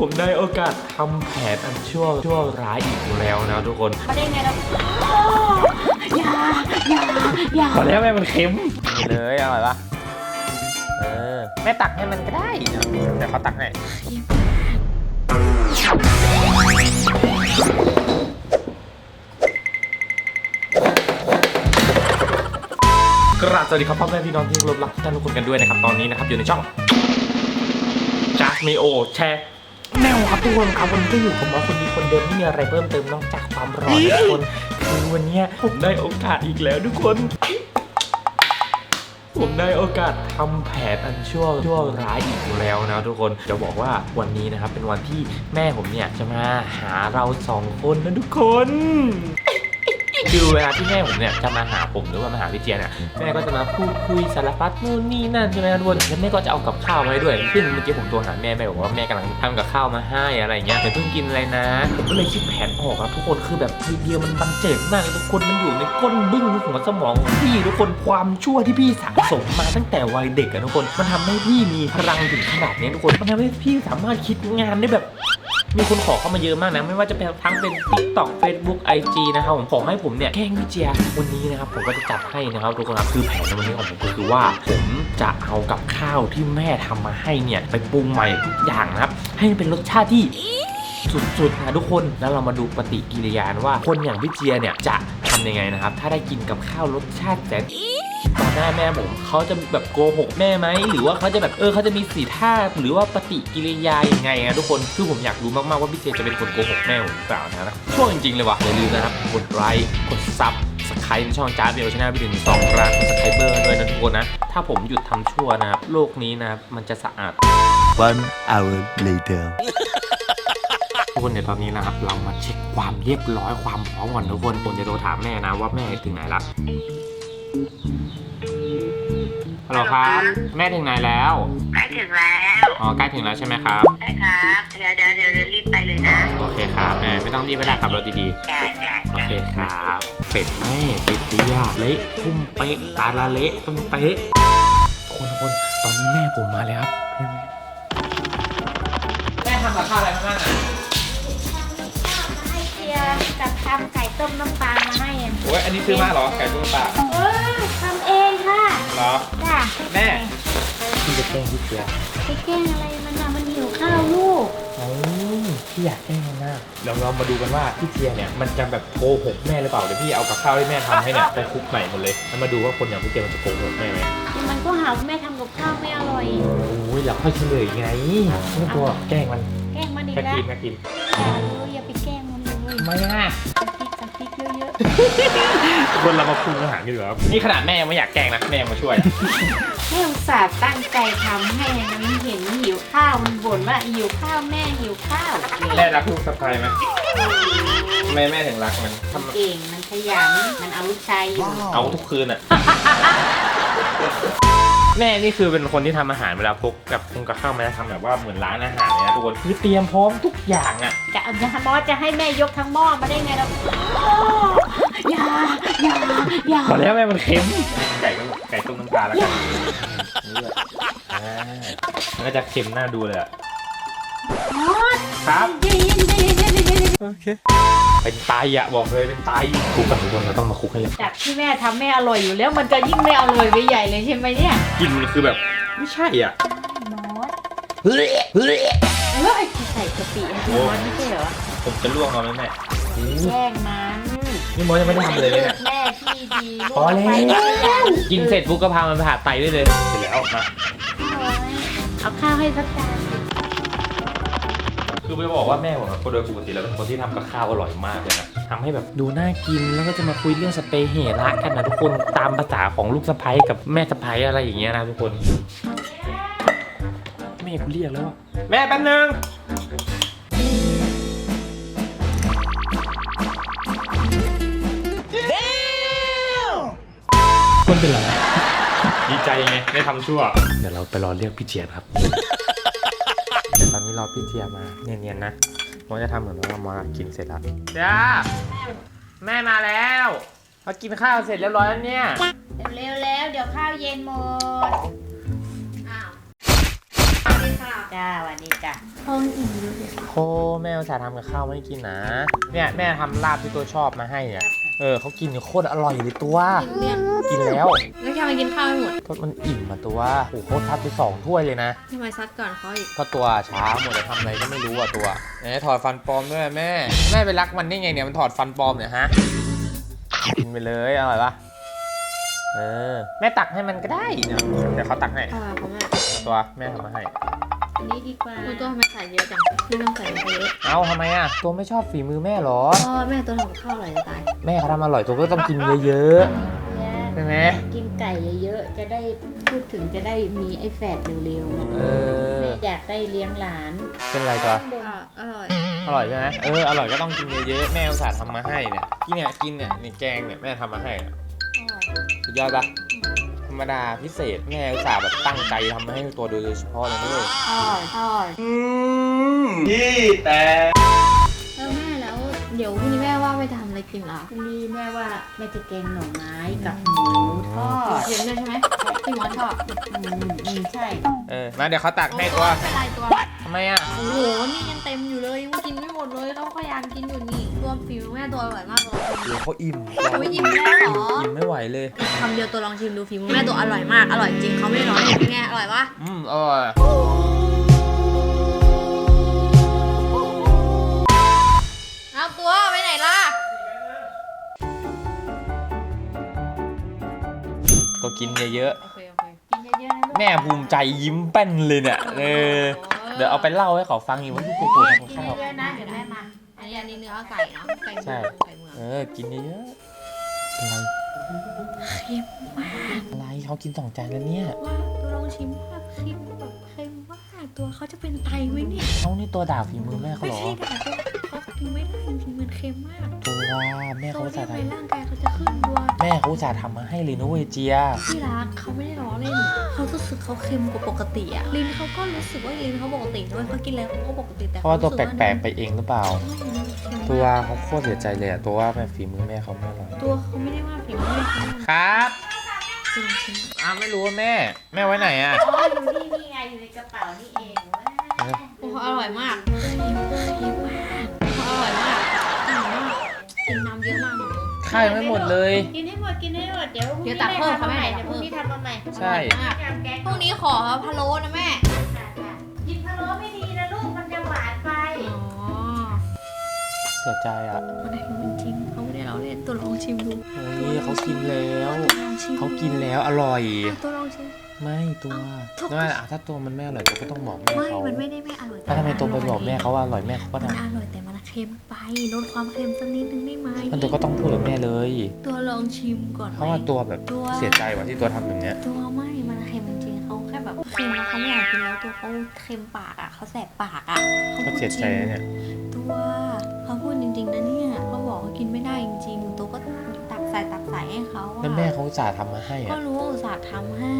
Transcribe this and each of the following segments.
ผมได้โอกาสทำแผนอันชั่วชั่วร้ายอีกแล้วนะทุกคนมาได้ไงเราอย่าอย่าอย่าพอแล้วแม่มันเค็มเลยอร่อยปะเออแม่ตักให้มันก็ได้เดี๋ยวเขาตักให้กราบสวัสดีครับพ่อแม่พี่น้องที่เคารพรักทุกท่านทุกคนกันด้วยนะครับ ตอนนี้นะครับ อยู่ในช่องจัสมิโอแชร์ แมวครับทุกคนครับวันนี้ก็อยู่กับหมอคนดีคนเดิมไม่มีอะไรเพิ่มเติมนอกจากความร้อนทุกคนคือวันนี้ผมได้โอกาสอีกแล้วทุกคน ผมได้โอกาสทำแผลอันชั่วชั่วร้ายอีกแล้วนะทุกคนจะบอกว่าวันนี้นะครับเป็นวันที่แม่ผมเนี่ยจะมาหาเราสองคนนะทุกคน คือเวลาที่แม่ผมเนี่ยจะมาหาผมหรือว่ามาหาพี่เจียเนี่ยแม่ก็จะมาพูดคุยสารพัดนู่นนี่นั่นใช่ไหมครับทุกคนแล้วแม่ก็จะเอากับข้าวมาให้ด้วยซึ่งเมื่อกี้ผมโทรหาแม่แม่บอกว่าแม่กำลังทำกับข้าวมาให้อะไรเงี้ยแต่เพิ่งกินอะไรนะ ผมก็เลยคิดแผนออกครับทุกคนคือแบบไอเดียมันบันเจิดมากทุกคนมันอยู่ในก้นบึ้งหัวสมองของพี่ทุกคนความชั่วที่พี่สะสมมาตั้งแต่วัยเด็กอะทุกคนมันทำให้พี่มีพลังถึงขนาดนี้ทุกคนมันทำให้พี่สามารถคิดงานได้แบบ มีคนขอเข้ามาเยอะมากนะ ไม่ว่าจะเป็นทั้งเป็น TikTok Facebook IG นะครับผมขอให้ผมเนี่ยแกล้งพี่เจียวันนี้นะครับผมก็จะจัดให้นะครับทุกคนครับคือแผนในวันนี้ของผมก็คือว่า ผมจะเอากับข้าวที่แม่ทำมาให้เนี่ยไปปรุงใหม่ทุกอย่างนะครับ ให้มันเป็นรสชาติที่สุดๆนะทุกคนแล้วเรามาดูปฏิกิริยาว่าคนอย่างพี่เจียเนี่ยจะทำยังไงนะครับ ถ้าได้กินกับข้าวรสชาติแสน ต่อหน้าแม่ผมเขาจะแบบโกหกแม่ไหมหรือว่าเขาจะแบบเออเขาจะมีสีท่าหรือว่าปฏิกิริยายังไงอะทุกคนคือผมอยากรู้มากๆว่าพี่เจียจะเป็นคนโกหกแม่ผมหรือเปล่านะครับช่วงจริงๆเลยว่ะอย่าลืมนะครับกดไลค์กดซับสไครต์ช่องจ้าเบลชาแนลไปถึง2ล้านสไครเบอร์ด้วยนะทุกคนนะถ้าผมหยุดทำชั่วนะครับโลกนี้นะครับมันจะสะอาด One hour later. ทุกคนเดี๋ยวตอนนี้นะครับเรามาเช็คความเรียบร้อยความพร้อมก่อนทุกคนผมจะโทรถามแม่นะว่าแม่ถึงไหนละ ฮัลโหลครับ แม่ถึงไหนแล้ว ใกล้ถึงแล้วอ๋อใกล้ถึงแล้วใช่ไหมครับ ใช่ครับเดี๋ยวเดี๋ยวเดี๋ยวรีบไปเลยนะโอเคครับแม่ไม่ต้องรีบไปได้ขับรถดีจ้าจ้าๆโอเคครับเป็ดแม่เป็ดเดียเละทุ่มเป๊ะตาละเละตุ้มเป๊ะคนคนตอนนี้แม่ผมมาแล้วครับ แม่ทำกับข้าวอะไรมาบ้างอะให้เจียกับ ทำไก่ต้มน้ำปลามาให้อะโอ้ยอันนี้ซื้อมาเหรอ ไก่ต้มปลาเออทำเองค่ะเหรอ จ้าแม่ พี่จะแกล้งพี่เจียไปแกล้งอะไรมันอะมันหิวข้าวลูก โอ้ยพี่อยากแกล้งมันนะเราเรามาดูกันว่าพี่เจียเนี่ยมันจะแบบโกหกแม่หรือเปล่าเดี๋ยวพี่เอากับข้าวที่แม่ทำให้เนี่ยไปคลุกใหม่หมดเลยแล้วมาดูว่าคนอย่างพี่เจียมันจะโกหกแม่ไหมมันก็หาว่าแม่ทำกับข้าวไม่อร่อย โอ้ยอยากค่อยเฉลยไงไม่ต้องกลัวแกล้งมันแกล้งมันอีกแค่แล้วกินแค่กิน อย่าเลยอย่าไปแกล้งมันเลย ทำไมอะกะทิกะทิเยอะ คนเรามาปรุงอาหารกันอยู่ครับ นี่ขนาดแม่ยังไม่อยากแกล้งนะแม่ยังมาช่วยๆแม่อุตส่าห์ตั้งใจทำให้นะมันเห็นหิวข้าวมันบ่นว่าหิวข้าวแม่หิวข้าวแม่รักลูกสะใภ้ไหมทำไมแม่ถึงรักมันทำเก่งมันขยันมันเอาลูกชายอยู่ เอาทุกคืนอะ แม่นี่คือเป็นคนที่ทำอาหารเวลาพกกับคงกับข้าวมาจะทำแบบว่าเหมือนร้านอาหารเลยนะทุกคนคือเตรียมพร้อมทุกอย่างอะจะเอาจะมอสจะให้แม่ยกทั้งหม้อมาได้ไงเราอย่าอย่าอย่าพอแล้วแม่มันเค็มไก่ต้มไก่ต้มน้ำปลาแล้วกันนี่แหละอ่ามันก็จะเค็มน่าดูเลยอะ มอสครับ เย็นเย็นเย็นเย็นเย็นเย็นเป็นไตอะบอกเลยเป็นไตคลุกกันทุกคนเราต้องมาคลุกให้เลยจากที่แม่ทำแม่อร่อยอยู่แล้วมันจะยิ่งไม่อร่อยไปใหญ่เลยใช่ไหมเนี่ยกลินมันคือแบบไม่ใช่อะมอสเฮ้ยใส่กะปิให้มอสไม่ใช่เหรอผมจะล่วงเอาไหมแม่แย่งมันนี่มอสยังไม่ได้ทำเลยเนี่ย แม่ที่ดีพอแล้วไปแล้วกินเสร็จปุ๊บก็พามันไปหาไตได้เลยเสร็จแล้วมาเอาข้าวให้สักจาน คือไปบอกว่าแม่ผมอะโดยปกติแล้วเป็นคนที่ทำกับข้าวอร่อยมากเลยนะทำให้แบบดูน่ากินแล้วก็จะมาคุยเรื่องสเปเฮระกันนะทุกคนตามภาษาของลูกสะใภ้กับแม่สะใภ้อะไรอย่างเงี้ยนะทุกคนแม่กูเรียกแล้วอะแม่แป๊บนึง คนเป็นไรดีใจไงได้ทำชั่ว เดี๋ยวเราไปรอเรียกพี่เจียนครับเดี๋ยว ตอนนี้รอพี่เจียมาเนียนๆนะมอจะทำเหมือนว่าเรามากินเสร็จแล้วจ้าแม่มาแล้วมากินข้าวเสร็จเรียบร้อยแล้วเนี่ยเร็วๆแล้วเดี๋ยวข้าวเย็นหมดอ้าวสวัสดีค่ะจ้าสวัสดีจ้ะห้องอิ่มดูสิโคแม่อุตส่าห์ทำกับข้าวมาให้กินนะเนี่ยแม่ทำลาบที่ตัวชอบมาให้เนี่ย เออเขากินโคตรอร่อยเลยตัวเนี่ยกินแล้วแล้วทำไมกินข้าวไม่หมดก็มันอิ่มมาตัวโอ้โหเขาทัดไปสองถ้วยเลยนะทำไมซัดก่อนเขาอีกก็ตัวช้าหมดจะทำอะไรก็ไม่รู้อะตัวไหนถอดฟันปลอมด้วยแม่ แม่ไปรักมันได้ไงเนี่ยมันถอดฟันปลอมเนี่ยฮะกินไปเลยอร่อยปะเออแม่ตักให้มันก็ได้นะเดี๋ยวเขาตักให้อะไรเขาแม่เอาตัวแม่ทำมาให้ อันนี้ดีกว่าคุณตัวทำไมใส่เยอะจังไม่ต้องใส่เยอะเอาทำไมอะ ตัวไม่ชอบฝีมือแม่เหรออ๋อแม่ตัวทำข้าวอร่อยจะตายแม่เขาทำอร่อยตัวก็ต้องกินเยอะๆใช่ไหมกินไก่เยอะๆจะได้พูดถึงจะได้มีไอ้แฝดเร็วเอๆอแม่อยากได้เลี้ยงหลานเป็นไรตัวอร่อยอร่อยใช่ไหมเอออร่อยก็ต้องกินเยอะๆแม่อุตส่าห์ทำมาให้เนี่ยกินเนี่ยกินเนี่ยนี่แกงเนี่ยแม่ทำมาให้เนี่ยสุดยอดปะธ รรมดาพิเศษแม่อุตส่าห์แบบตั้งใจทำมาให้ตัวโดยเฉพาะเลยด้วยอร่อยอร่อยอืมพี่แต่เออแม่แล้วเดี๋ยวพรุ่งนี้แม่ว่าไปทำอะไรกินเหรอพรุ่งนี้แม่ว่าแม่จะแกงหน่อไม้กับหมูทอดเห็นเลยใช่ไหมพี่หมอชอบอืมอืมใช่เออมาเดี๋ยวเขาตักให้ตัวเป็นไรตัวทำไมอะโอ้โหนี่ยังเต็มอยู่เลยยังกินไม่หมดเลยเขาพยายามกินอยู่นี่ รวมฟิวแม่ตัวอร่อยมากเลยเดี๋ยวเขาอิ่มไม่อิ่มแล้วเหรออิ่มไม่ไหวเลยคำเดียวตัวลองชิมดูฟิวแม่ตัวอร่อยมาก อร่อยจริงเขาไม่ได้ร้อนเล่นเป็นไงอร่อยปะอืมอร่อยเอาตัวไปไหนล่ะ ก็กินเยอะโอเคโอเคกินเยอะๆนะลูก ๆแม่ภูมิใจยิ้มแป้นเลยเนี่ยเออเดี๋ยวเอาไปเล่าให้เขาฟังอีกว่าที่กูกูทำกับกินข้าว เยอะๆนะ ไก่เนาะไก่เมืใช่องไก่เมืองเออ กินเยอะๆอะไรเค็มมากอะไรเขากินสองจานแล้วเนี่ย ว่าตัวลองชิมภาพเค็มแบบเค็มมากตัวเขาจะเป็นไตไหมเนี่ยเขานี่ตัวด่าฝีมือแม่เขาไม่เหรอใช่แต่ตัวเขากินไม่ได้จริงๆมันเค็มมากตัวแม่โซเขาอุตเดีส่ายห์ทมในร่างกายเขาจะขึ้นตัวำแม่เขาอุตส่าห์ทำมาให้เลยนะเวยเจีย ที่รักเขาไม่ได้ล้อเล่นเขารู้สึกเขาเค็มกว่าปกติอะลิ้นเขาก็รู้สึกว่าลิ้นเขาปกติด้วยเขากินแล้วเขาก็ปกติแต่เพราะว่าตัวแปขลรู้กสึๆไปเองหรือเปล่า ไม่นะเค็ม ตัวมากเขาโคตรเสียใจเลยอะตัวว่าแม่ฝีมือแม่เขาไม่อร่อยตัวเขาไม่ได้ว่าฝีมือไม่เขาครับตัวลองชิมอ้าวไม่รู้ว่าแม่ แม่ไว้ไหนอะอ๋ออยู่นี่นี่ไงอยู่ในกระเป๋านี่เองโอ้อร่อยมากเค็มเค็มมากอร่อยมากอร่อยมากกินน้ำเยอะมากข้าวยังไม่หมดเลย กินให้หมดกินให้หมดเดี๋ยวพรุ่งเดี๋นี้ยวตักเพิ่มทำมาใหม่ค่ะแม่เดี๋ยวพรุ่งนี้ทำมาใหม่ใช่มากทำแกงพรุ่งนี้ขอพะโล้นะแม่กินพะโล้ไม่ดี สียใจอะมันได้จริงๆเขาไม่ได้เราเล่นตัวลองชิมดูเฮ้ยเขากินแล้วตัวลองชิมเขากินแล้วอร่อย ตัวลองชิม ไม่ตัวทุกนั่นอะถ้าตัวมันไม่อร่อยตัวก็ต้องบอกแม่ไม่เขามันไม่ได้ไม่อร่อยแล้วทำไมตัวไปบอกแม่เขาว่าอร่อยแม่เขาก็มันทอร่อยแต่มันเค็มไปลดความเค็มสักนิดนึงได้ไหมำมันตัวก็ต้องพูดกับแม่เลย ตัวลองชิมก่อนไหมเพราะว่าตัวแบบตัวเสียใจว่ะที่ตัวทำแบบเนี้ยตัวไม่มันเค็มจริงๆเขาแค่แบบเค็มแล้วเขาไม่อยากกินแล้วตัวเขาเค็มปากอะเขาแสบปากอะขาก็พูดเสียใจจริงนะเนี่ยตัวเขา พูดจริงๆนะเนี่ยเขาบอกว่ากินไม่ได้จริงๆตัวก็ตักใส่ตักใส่ให้เขาอะแล้วแม่เขาอุตส่าห์ทำมาให้ก็อะรู้ว่าอุตส่าห์ทำให้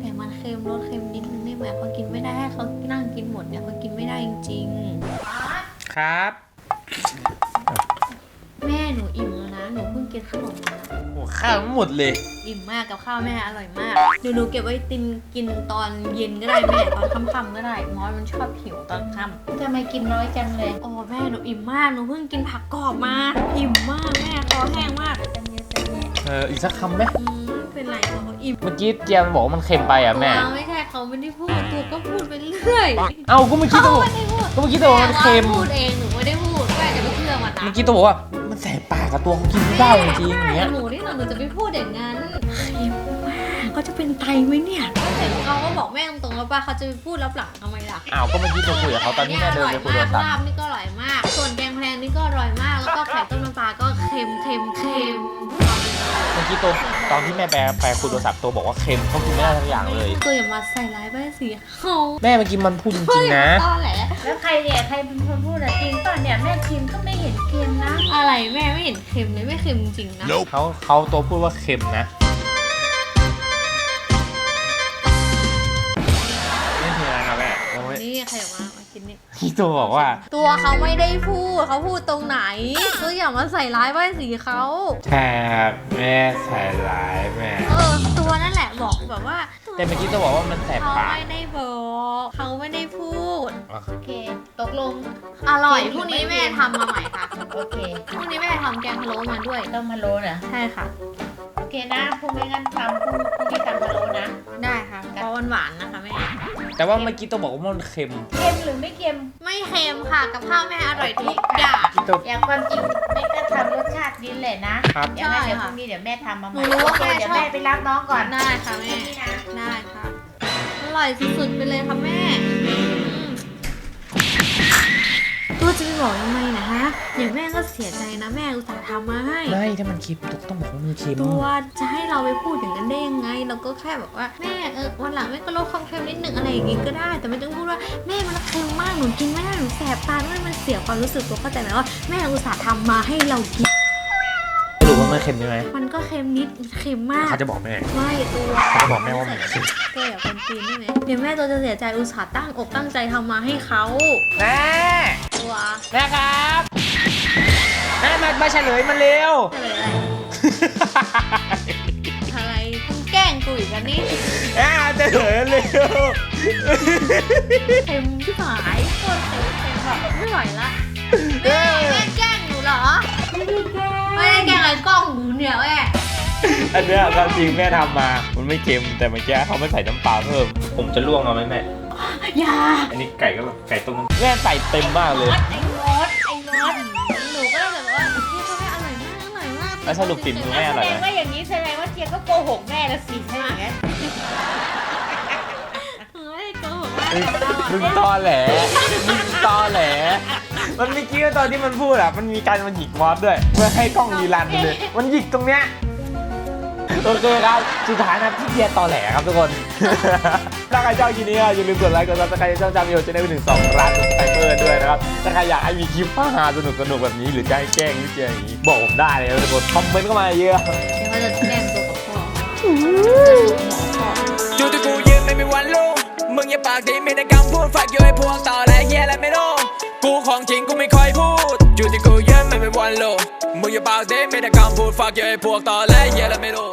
แต่มันเค็มรสเค็มนิดนึงได้ไหมเขากินไม่ได้ให้เขานั่งกินหมดเนี่ยเขากินไม่ได้จริง ครับ ๆ แม่หนูอิ่มแล้วนะ หนูเพิ่งกินขนมมาโอ้ข้าวหมดเลย อิ่มมากกับข้าวแม่อร่อยมากเดี๋ยวหนูเก็บไว้ตินกินตอนเย็นก็ได้แม่ตอนค่ำๆก็ได้มอสมันชอบหิวตอนค่ำทำไมกินน้อยจังเลยโอ้แม่หนูอิ่มมากหนูเพิ่งกินผักกรอบมาอิ่มมากแม่คอแห้งมากเออ อีกสักคำไหมอืมไม่เป็นไรตัวเขาอิ่มเมื่อกี้เจียมนบอกว่ามันเค็มไปอะแม่ตัวไม่ใช่เขาไม่ได้พูดตัวก็พูดไปเรื่อยเอ้าก็เมื่อกี้เขาตัวบอกไม่ได้พูดก็เมื่อกี้ตัวบอกว่ามันเค็มแพูดเองหนูไม่ได้พูดแม่จะไม่เชื่อมันนะ เมื่อกี้ตัวบอกว่ามันแสบปา กกับตัวเขากินไม่ได้จริงๆอย่างเงี้ยหนูนี่หนูจะไปพูดอย่างนั้นเค็มมากเขาจะเป็นไตไหมเนี่ยก็เห็นเขาก็บอกแม่ตรงๆแล้วป่ะเขาจะไปพูดรับหลังทำไมล่ะอ้าวก็เมื่อกี้ตัวคุยกับเขาตอนที่แม่เดินไปคุยโทรศัพท์ลาบนี่ก็อร่อยมาก ส่วนแกงแพลงนี่ก็อร่อยมาก แล้วก็ไข่ต้มน้ำปลาก็เค็มเค็มเค็ม เมื่อกี้ตัวตอนที่แม่แปลไปคุยโทรศัพท์ตัวบอกว่าเค็มเขากินไม่ได้ทั้งอย่างเลย ตัวอย่ามาใส่ร้ายป้ายสีเขาแม่เมื่อกี้มันพูดจริงๆนะ ตอแหลแล้วใครเนี่ยใครเป็นคนพูดอะจริงตอนเนี่ยแม่ชิมก็ไม่เห็นเค็มนะ อะไรแม่ไม่เห็นเค็มเลยไม่เค็มจริงๆนะ เขาเขาตัวพูดว่าเค็มนะ กินนี่ที่ตัวบอกว่า ตัวเขาไม่ได้พูดเขาพูดตรงไหนตัวอย่ามาใส่ร้ายป้ายสีเขาแทบแม่ใส่ร้ายแม่ เออ ตัวนั่นแหละบอกแบบว่าแต่เมื่อกี้จะบอกว่ามันแสบเขาปากไม่ได้บอกเขาไม่ได้พูด อะโอเค ตกลง อร่อยพรุ่งนี้แม่ทำมาใหม่ค่ะโอเคพรุ่งนี้แม่ทำแกงพะโล้มาด้วย ต้มพะโล้เหรอใช่ค่ะ โอเคนะพรุ่งนี้งั้นทำพรุ่งพรุ่งนี้ทำพะโล้นะ ได้ค่ะเพราะหวานๆนะคะแม่ แต่ว่าเมื่อกี้ต้องบอกว่ามันเค็ม เค็มหรือไม่เค็มไม่เค็มค่ะกับข้าวแม่อร่อยทุกอย่างตัวอย่างความจริงแม่ก็ทำรสชาตินี้แหละนะครับอย่างนั้นใช่เดี๋ยวพค่ะรุ่งนี้เดี๋ยวแม่ทำมาใหหนูม่รู้โอว่าเคแม่เดี๋ยวชอบแม่ไปรับน้องก่อนได้ค่ะแม่ นี่นะ ได้ค่ะ อร่อยสุดๆไปเลยค่ะแม่อืม ตัวจะไปบอกทำไมนะฮะเดี๋ยวแม่ก็เสียใจนะแม่อุตส่าห์ทำมาให้ไม่ถ้ามันเค็มตุกต้องบอกว่ามันเค็มตัวจะให้เราไปพูดอย่างนั้นได้ยังไง เราก็แค่แบบว่าแม่เออวันหลังแม่ก็ลดความเค็มนิดนึงอะไรอย่างงี้ก็ได้ แต่ไม่ต้องพูดว่าแม่มันเค็มมากหนูกินไม่ได้หนูแสบตาด้วยมันเสียความรู้สึกตัวเข้าใจไหมว่าแม่อุตส่าห์ทำมาให้เรากินไม่รู้ว่ามันเค็มใช่ไหมมันก็เค็มนิดเค็มมากเขาจะบอกแม่ไม่ตัวเขาจะบอกแม่ว่ามันเค็มแกอย่าคนตีนได้ไหมเดี๋ยวแม่ตัวจะเสียใจอุตส่าห์ตั้งอกตั้งใจทำมาให้เขาแม่ตั วแม่ครับแม่มามาเฉลยมันเร็วอะไร อะไรคุณแกล้งกูอีกอันนี้แม่เฉลยเร็วเค็มที่หายโคตรเค็มเค็มแบบไม่ไหวละแม่แม่แกล้งหนูเหรอ ไม่ได้แกล้งไม่ได้แกล้งอะไรกล้องหนูเนี่ยแม่อันเนี้ยความจริงแม่ทำมา มันไม่เค็มแต่เมื่อกี้เขาไม่ใส่น้ำปลาเพิ่ม ผมจะลวกเอาไหมแม่ อย่าอันนี้ไก่ก็แบบไก่ต้มน้ำแม่ใส่เต็มมากเลย ไอ้รสไอ้รสหนูก็เลยแบบว่าพี่เขาแม่อร่อยมากอร่อยมากแล้วสรุปฝีมือแม่อร่อยแสไหดมงว่าอย่างนี้แสดงว่าเจียก็โกหกแม่ละสิถ้าอย่างนั้นเฮ้ยโกหกว่ามึงตอแหลมึงตอแหล มันเมื่อกี้ตอนที่มันพูดอะมันมีการมันหยิกมอสด้วย เพื่อให้กล้องรีรันไปเลย มันหยิกตรงเนี้ย โอเคครับ สุดท้ายนะพี่เบียร์ตอแหลครับทุกคน ถ้าใครชอบคลิปนี้ก็อย่าลืมกดไลค์ กดซับสไครต์ช่องจามโยจะได้ไปถึง2ล้านซับสไครเบอร์ด้วยนะครับ ถ้าใครอยากให้มีคลิปฮาๆสนุกแบบนี้หรือจะให้แกล้งหรือจะอย่างนี้ บอกผมได้เลยนะทุกคนคอมเมนต์เข้ามาเยอะ เดี๋ยวเขาจะแกล้งตัวกับพ่อจุดที่กูยืนไม่มีวันลงมึงอย่าปากดีมีแต่คำพูดฝากอยู่ให้พวกต่อและเฮียและไม่รู้กูของจริงกูไม่ค่อยพูดจุดที่กูยืนไม่มีวันลงมึงอย่าปากดีมีแต่คำพูดฝากอยู่ให้พวกต่อและเฮียและไม่รู้